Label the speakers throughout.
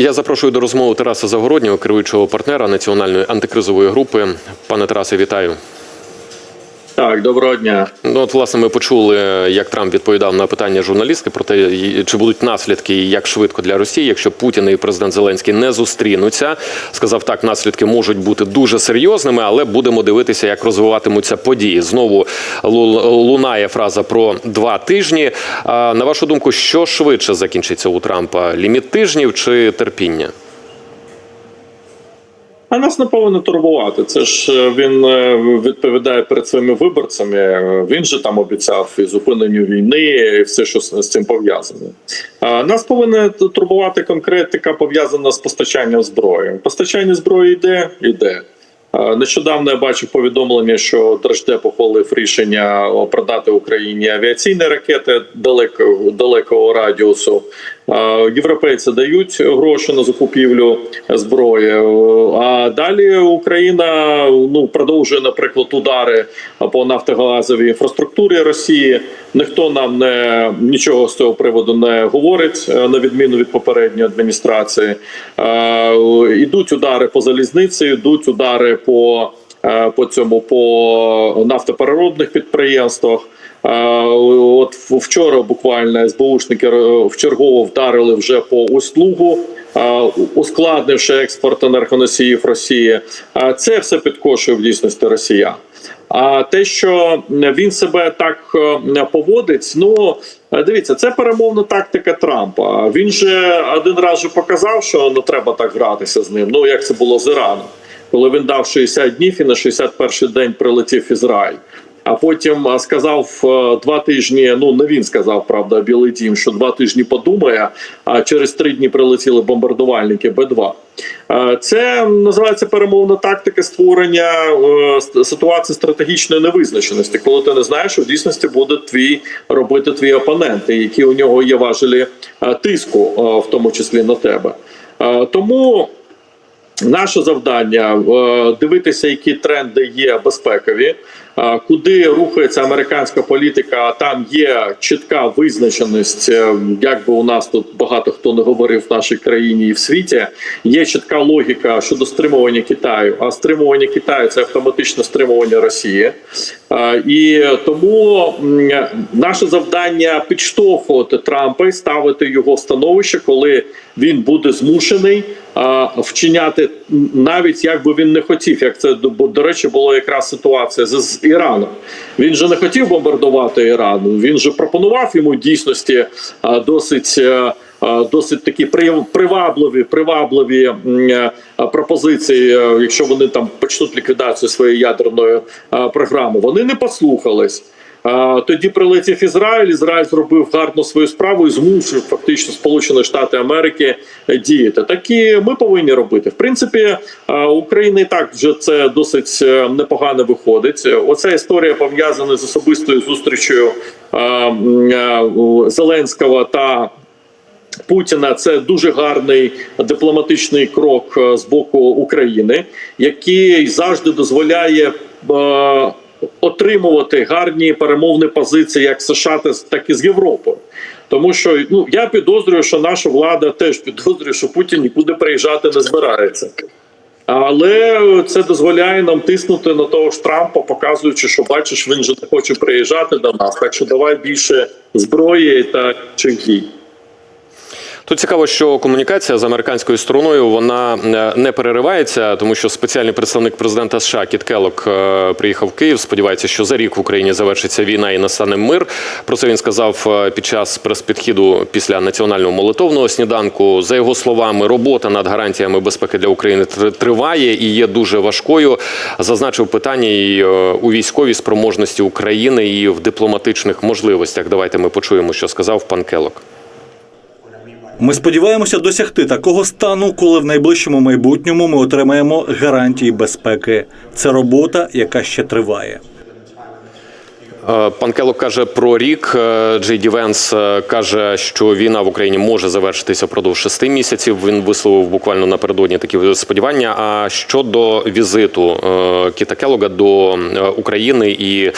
Speaker 1: Я запрошую до розмови Тараса Загороднього, керуючого партнера національної антикризової групи. Пане Тарасе, вітаю.
Speaker 2: Так, доброго дня.
Speaker 1: Ну, от, власне, ми почули, як Трамп відповідав на питання журналістки про те, чи будуть наслідки і як швидко для Росії, якщо Путін і президент Зеленський не зустрінуться. Сказав так, наслідки можуть бути дуже серйозними, але будемо дивитися, як розвиватимуться події. Знову лу- лунає фраза про два тижні. На вашу думку, що швидше закінчиться у Трампа? Ліміт тижнів чи терпіння?
Speaker 2: А нас не повинно турбувати. Це ж е, він е, відповідає перед своїми виборцями. Він же там обіцяв і зупиненню війни, і все, що з цим пов'язане. Нас повинна турбувати конкретика пов'язана з постачанням зброї. Постачання зброї йде, йде. Нещодавно я бачив повідомлення, що Держдеп ухвалив рішення продати Україні авіаційні ракети далекого далекого радіусу. Європейці дають гроші на закупівлю зброї. А далі Україна ну продовжує, наприклад, удари по нафтогазовій інфраструктурі Росії. Ніхто нам не нічого з цього приводу не говорить, е, на відміну від попередньої адміністрації. Ідуть удари по залізниці, йдуть удари по, е, по цьому по нафтопереробних підприємствах. Е, От вчора буквально СБУшники е, вчергово вдарили вже по услугу, е, ускладнивши експорт енергоносіїв Росії. Це все підкошує в дійсності Росія. А те, що він себе так поводить, ну дивіться, це перемовна тактика Трампа. Він же один раз же показав, що не треба так гратися з ним. Ну як це було з Іраном, коли він дав 60 днів і на 61-й день прилетів Ізраїль. А потім сказав е, два тижні. Ну не він сказав, правда, Білий Дім, що два тижні подумає. А через три дні прилетіли бомбардувальники Б-2. Е, Це називається перемовна тактика створення е, ситуації стратегічної невизначеності, коли ти не знаєш, що в дійсності буде твій робити твій опонент, і які у нього є важелі тиску, в тому числі на тебе. Тому. Наше завдання е, дивитися, які тренди є безпекові, е, куди рухається американська політика. Там є чітка визначеність, е, як би у нас тут багато хто не говорив в нашій країні і в світі. Є чітка логіка щодо стримування Китаю. А стримування Китаю це автоматичне стримування Росії. І тому наше завдання підштовхувати Трампа і ставити його становище, коли він буде змушений вчиняти навіть як би він не хотів, як це до речі була якраз ситуація з, з Іраном. Він же не хотів бомбардувати Іран. Він же пропонував йому дійсності а, досить. е, а, Досить такі при- привабливі, привабливі е, пропозиції, е, якщо вони там почнуть ліквідацію своєї ядерної е, програми. Вони не послухались. Тоді прилетів Ізраїль. Ізраїль зробив гарно свою справу і змусив фактично Сполучені Штати Америки е, діяти. Так і ми повинні робити. В принципі, е, Україна і так вже це досить е, непогано виходить. Оця історія пов'язана з особистою зустрічю Зеленського та. Путіна це дуже гарний дипломатичний крок з боку України, який завжди дозволяє отримувати гарні перемовні позиції як США, так і з Європою. Тому що ну я підозрюю, що наша влада теж підозрює, що Путін нікуди приїжджати не збирається. Але це дозволяє нам тиснути на того ж Трампа, показуючи, що бачиш, він же не хоче приїжджати до нас. Так що давай більше зброї та інших дій.
Speaker 1: Тут цікаво, що комунікація з американською стороною вона е, не переривається, тому що спеціальний представник президента США Кіт Келлок е, приїхав в Київ. Сподівається, що за рік в Україні завершиться війна і настане мир. Про це він сказав е, під час прес-підхіду після національного молитовного сніданку. За його словами, робота над гарантіями безпеки для України тр- триває і є дуже важкою. Зазначив питання і у військовій спроможності України і в дипломатичних можливостях. Давайте ми почуємо, що сказав пан Келлок.
Speaker 3: Ми сподіваємося досягти такого стану, коли в найближчому майбутньому ми отримаємо гарантії безпеки. Це робота, яка ще триває.
Speaker 1: Е, Пан Келок каже про рік. Е, Джей Ді е, каже, що війна в Україні може завершитися впродовж шести місяців. Він висловив буквально напередодні такі сподівання. А щодо візиту Кіта Келога до України і,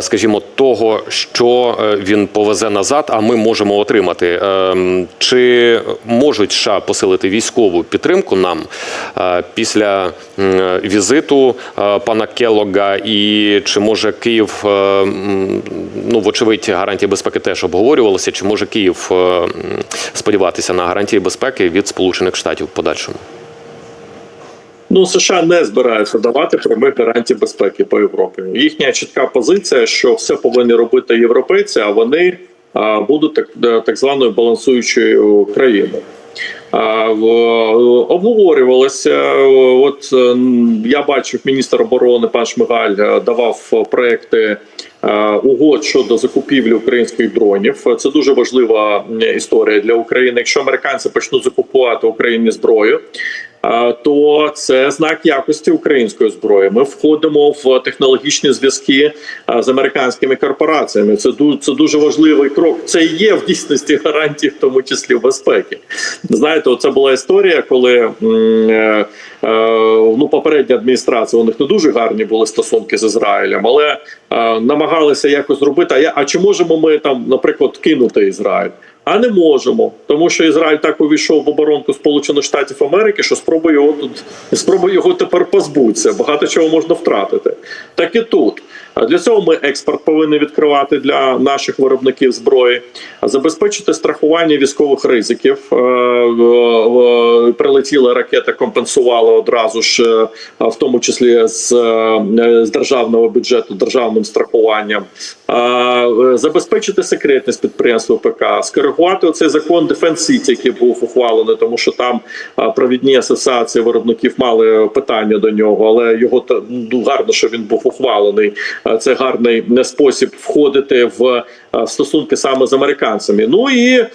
Speaker 1: скажімо, того, що він повезе назад, а ми можемо отримати, чи можуть США посилити військову підтримку нам після візиту пана Келога, і чи може Київ, ну вочевидь, гарантії безпеки теж обговорювалися, чи може Київ е, сподіватися на гарантії безпеки від Сполучених Штатів в подальшому?
Speaker 2: Ну, США не збираються давати прямих гарантій безпеки по Європі. Їхня чітка позиція, що все повинні робити європейці, а вони будуть так, так званою балансуючою країною. А, Обговорювалося. От е, я бачив, міністр оборони пан Шмигаль е, давав проекти е, угод щодо закупівлі українських дронів. Це дуже важлива історія для України. Якщо американці почнуть закупувати Україні зброю. То це знак якості української зброї. Ми входимо в технологічні зв'язки з американськими корпораціями. Це це дуже важливий крок. Це є в дійсності гарантії, в тому числі безпеки. Знаєте, це була історія, коли е, е, ну попередня адміністрація у них не дуже гарні були стосунки з Ізраїлем, але е, намагалися якось зробити. А я а чи можемо ми там, наприклад, кинути Ізраїль? А не можемо, тому що Ізраїль так увійшов в оборонку Сполучених Штатів Америки, що спробує його тут спробує його тепер позбутися. Багато чого можна втратити. Так і тут. Для цього ми експорт повинні відкривати для наших виробників зброї, забезпечити страхування військових ризиків. Е, Прилетіла ракета, компенсувала одразу ж, е, в тому числі з, е, з державного бюджету, державним страхуванням, забезпечити секретність підприємства ПК, скоригувати оцей закон City, який був ухвалений, тому що там провідні асоціації виробників мали питання до нього, але його ну, гарно, що він був ухвалений. Це гарний спосіб входити в е, стосунки саме з американцями. Ну і е,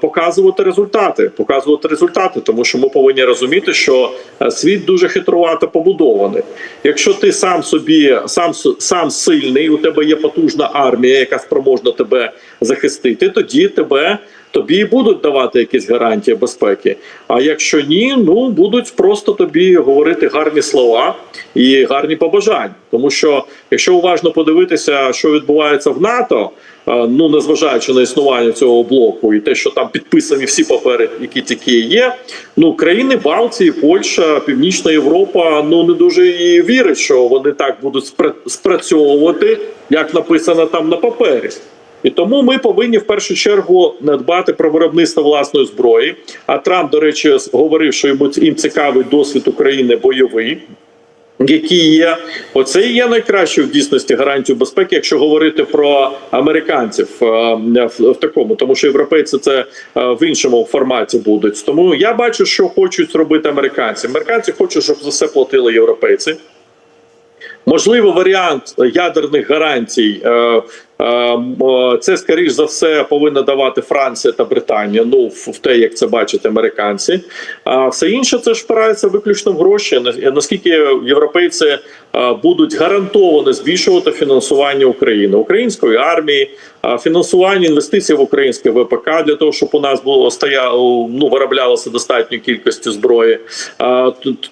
Speaker 2: показувати результати. Показувати результати, тому що ми повинні розуміти, що е, світ дуже хитрувато побудований. Якщо ти сам собі сам сам сильний, у тебе є потужна армія, яка спроможна тебе захистити, тоді тебе. Тобі і будуть давати якісь гарантії безпеки. А якщо ні, ну будуть просто тобі говорити гарні слова і гарні побажання. Тому що якщо уважно подивитися, що відбувається в НАТО, е, ну незважаючи на існування цього блоку і те, що там підписані всі папери, які тільки є, ну країни Балтії, Польща, Північна Європа, ну не дуже і вірять, що вони так будуть спрацьовувати, як написано там на папері. І тому ми повинні в першу чергу дбати про виробництво власної зброї. А Трамп, до речі, говорив, що йому їм цікавий досвід України бойовий. Які є, оце і є найкраще в дійсності гарантію безпеки, якщо говорити про американців е, в, такому, тому що європейці це е, в іншому форматі будуть. Тому я бачу, що хочуть робити американці. Американці хочуть, щоб за все платили європейці. Можливо, варіант ядерних гарантій. Е, е, е, Це скоріш за все повинна давати Франція та Британія. Ну в те, як це бачать американці. А все інше це ж впирається виключно в гроші. Наскільки європейці е, будуть гарантовано збільшувати фінансування України, української армії, фінансування інвестицій в українське ВПК для того, щоб у нас було стояло, ну вироблялося достатньою кількістю зброї.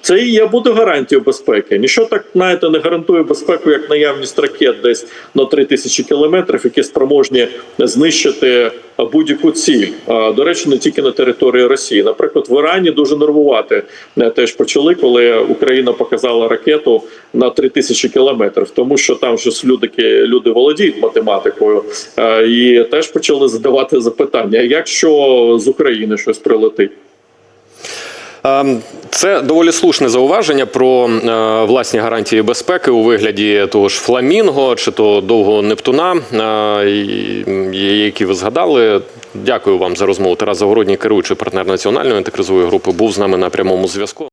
Speaker 2: Це і є буде гарантією безпеки. Ніщо так знаєте, не гарантує безпеку, як наявність ракет десь на 3000 кілометрів, які спроможні знищити будь-яку ціль. До речі, не тільки на території Росії. Наприклад, в Ірані дуже нервувати е, теж почали, коли Україна показала ракету на 3000 кілометрів, тому що там ж люди, люди володіють математикою, е, і теж почали задавати запитання: якщо з України щось прилетить.
Speaker 1: Ем, Це доволі слушне зауваження про е, власні гарантії безпеки у вигляді того ж фламінго чи то довгого Нептуна, е, які ви згадали. Дякую вам за розмову. Тарас Загородній, керуючий партнер національної антикризової групи, був з нами на прямому зв'язку.